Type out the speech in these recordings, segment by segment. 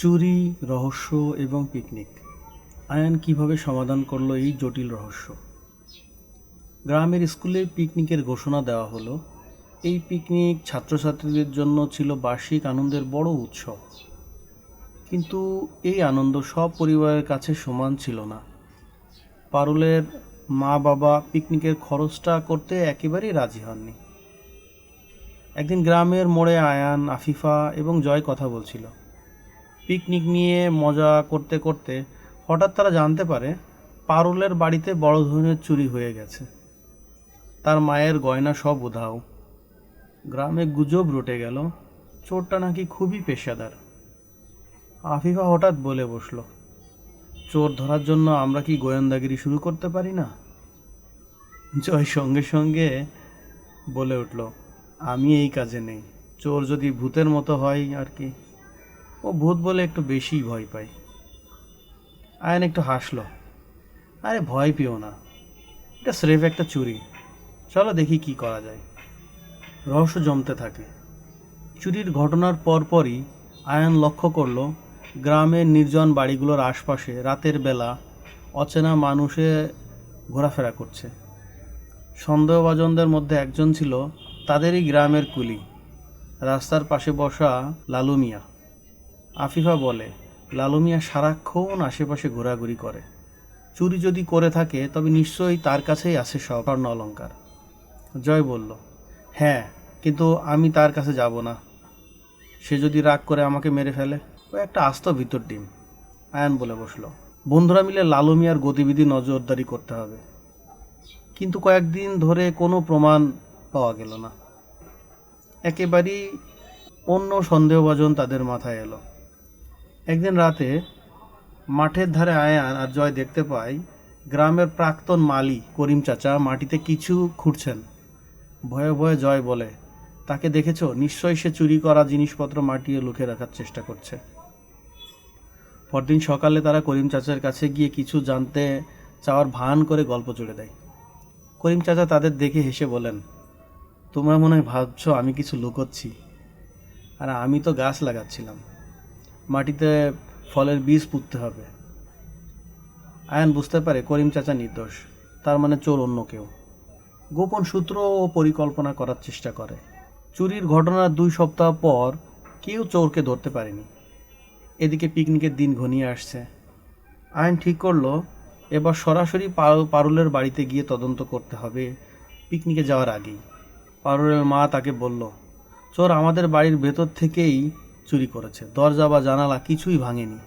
চুরি, রহস্য এবং পিকনিক। আয়ান কীভাবে সমাধান করল এই জটিল রহস্য? গ্রামের স্কুলে পিকনিকের ঘোষণা দেওয়া হলো। এই পিকনিক ছাত্রছাত্রীদের জন্য ছিল বার্ষিক আনন্দের বড় উৎসব। কিন্তু এই আনন্দ সব পরিবারের কাছে সমান ছিল না। পারুলের মা বাবা পিকনিকের খরচটা করতে একেবারেই রাজি হননি। একদিন গ্রামের মোড়ে আয়ান, আফিফা এবং জয় কথা বলছিল। পিকনিক নিয়ে মজা করতে করতে হঠাৎ তারা জানতে পারে পারুলের বাড়িতে বড় ধরনের চুরি হয়ে গেছে। তার মায়ের গয়না সব উধাও। গ্রামে গুজব রটে গেল। চোরটা নাকি খুবই পেশাদার। আফিফা হঠাৎ বলে বসল, চোর ধরার জন্য আমরা কি গোয়েন্দাগিরি শুরু করতে পারি না? জয় সঙ্গে সঙ্গে বলে উঠল, আমি এই কাজে নেই। চোর যদি ভূতের মতো হয় আর কি। ও ভূত বলে একটু বেশি ভয় পায়। আয়ন একটু হাসলো। আরে ভয় পেও না। এটা স্রেফ একটা চুরি। চলো দেখি কি করা যায়। রহস্য জমতে থাকে। চুরির ঘটনার পরপরই আয়ন লক্ষ্য করল, গ্রামের নির্জন বাড়িগুলোর আশপাশে রাতের বেলা অচেনা মানুষে ঘোরাফেরা করছে। সন্দেহভাজনদের মধ্যে একজন ছিল তাদেরই গ্রামের কুলি। রাস্তার পাশে বসা লালু মিয়া। আফিফা বলে, লালু মিয়া সারাক্ষণ আশেপাশে ঘোরাঘুরি করে। চুরি যদি করে থাকে, তবে নিশ্চয়ই তার কাছেই আছে সব স্বর্ণ অলঙ্কার। জয় বলল হ্যাঁ কিন্তু আমি তার কাছে যাব না। সে যদি রাগ করে আমাকে মেরে ফেলে, ও একটা আস্ত ভিতর ডিম। আয়ান বলে বসল, বন্ধুরা মিলে লালু মিয়ার গতিবিধি নজরদারি করতে হবে। কিন্তু কয়েকদিন ধরে কোনো প্রমাণ পাওয়া গেল না। একেবারেই অন্য সন্দেহভাজন তাদের মাথায় এলো। একদিন রাতে মাঠের ধারে আয়ান আর জয় দেখতে পাই গ্রামের প্রাক্তন মালি করিম চাচা মাটিতে কিছু খুঁড়ছেন। ভয়ে ভয়ে জয় বলে, তাকে দেখেছ? নিশ্চয়ই সে চুরি করা জিনিসপত্র মাটিয়ে লুকিয়ে রাখার চেষ্টা করছে। পরদিন সকালে তারা করিম চাচার কাছে গিয়ে কিছু জানতে চাওয়ার ভান করে গল্প জুড়ে দেয়। করিম চাচা তাদের দেখে হেসে বলেন, তোমরা মনে হয় ভাবছ আমি কিছু লুকোচ্ছি, আর আমি তো গাছ লাগাচ্ছিলাম। মাটিতে ফলের বীজ পুঁততে হবে। আয়ান বুঝতে পারে করিম চাচা নির্দোষ, তার মানে চোর অন্য কেউ। গোপন সূত্র ও পরিকল্পনা করার চেষ্টা করে। চুরির ঘটনার দুই সপ্তাহ পর কেউ চোরকে ধরতে পারেনি। এদিকে পিকনিকের দিন ঘনিয়ে আসছে। আইন ঠিক করল, এবার সরাসরি পারু- পারুলের বাড়িতে গিয়ে তদন্ত করতে হবে। পিকনিকে যাওয়ার আগেই। পারুলের মা তাকে বলল, চোর আমাদের বাড়ির ভেতর থেকেই চুরি করেছে। দরজা বা জানালা কিছুই ভাঙেনি।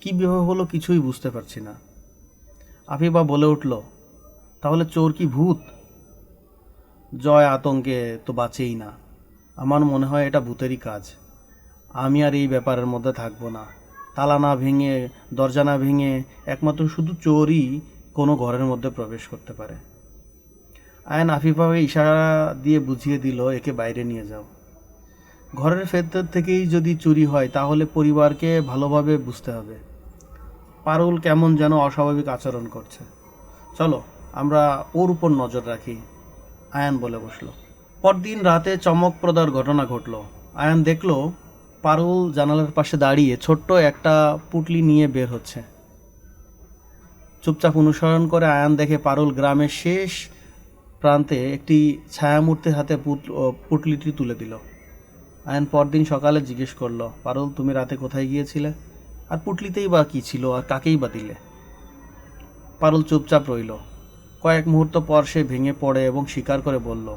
কীভাবে হলো কিছুই বুঝতে পারছি না। আফিবা বলে উঠল, তাহলে চোর কি ভূত? জয় আতঙ্কে তো বাঁচেই না। আমার মনে হয় এটা ভূতেরই কাজ। আমি আর এই ব্যাপারের মধ্যে থাকব না। তালা না ভেঙে, দরজা না ভেঙে একমাত্র শুধু চোরই কোনো ঘরের মধ্যে প্রবেশ করতে পারে। আয়ন আফিফাবে ইশারা দিয়ে বুঝিয়ে দিল, একে বাইরে নিয়ে যাও। ঘরের ভেতর থেকেই যদি চুরি হয়, তাহলে পরিবারকে ভালোভাবে বুঝতে হবে। পারুল কেমন যেন অস্বাভাবিক আচরণ করছে। চলো, আমরা ওর উপর নজর রাখি। আয়ান বলে বসল। পরদিন রাতে চমকপ্রদার ঘটনা ঘটলো। আয়ান দেখল, পারুল জানালার পাশে দাঁড়িয়ে ছোট্ট একটা পুটলি নিয়ে বের হচ্ছে। চুপচাপ অনুসরণ করে আয়ান দেখে পারুল গ্রামের শেষ প্রান্তে একটি ছায়ামূর্তির হাতে পুটলিটি তুলে দিল। আয়ন পরদিন সকালে জিজ্ঞেস করল, পারুল, তুমি রাতে কোথায় গিয়েছিলে? আর পুটলিতেই বা কী ছিল, আর কাকেই বা দিলে? পারুল চুপচাপ রইল। কয়েক মুহূর্ত পর সে ভেঙে পড়ে এবং স্বীকার করে বলল,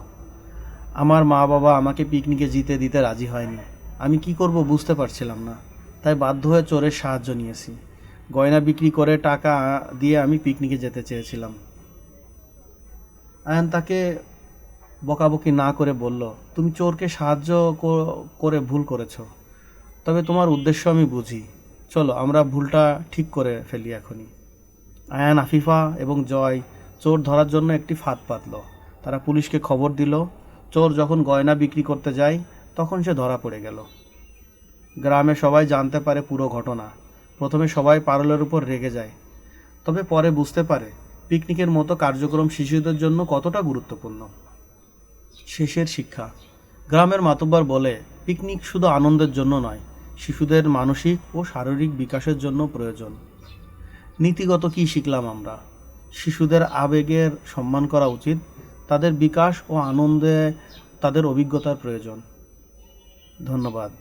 আমার মা বাবা আমাকে পিকনিকে জিতে দিতে রাজি হয়নি। আমি কি করব বুঝতে পারছিলাম না। তাই বাধ্য হয়ে চোরের সাহায্য নিয়েছি। গয়না বিক্রি করে টাকা দিয়ে আমি পিকনিকে যেতে চেয়েছিলাম। আয়ন তাকে বকাবকি না করে বলল, তুমি চোরকে সাহায্য করে ভুল করেছ। তবে তোমার উদ্দেশ্য আমি বুঝি। চলো, আমরা ভুলটা ঠিক করে ফেলি এখনই। আয়ান, আফিফা এবং জয় চোর ধরার জন্য একটি ফাঁদ পাতল। তারা পুলিশকে খবর দিল। চোর যখন গয়না বিক্রি করতে যায়, তখন সে ধরা পড়ে গেল। গ্রামে সবাই জানতে পারে পুরো ঘটনা। প্রথমে সবাই পারলের উপর রেগে যায়। তবে পরে বুঝতে পারে, পিকনিকের মতো কার্যক্রম শিশুদের জন্য কতটা গুরুত্বপূর্ণ। শেষের শিক্ষা। গ্রামের মাতব্বার বলে, পিকনিক শুধু আনন্দের জন্য নয়, শিশুদের মানসিক ও শারীরিক বিকাশের জন্য প্রয়োজন। নীতিগত কি শিখলাম আমরা? শিশুদের আবেগের সম্মান করা উচিত, তাদের বিকাশ ও আনন্দে তাদের অভিজ্ঞতার প্রয়োজন। ধন্যবাদ।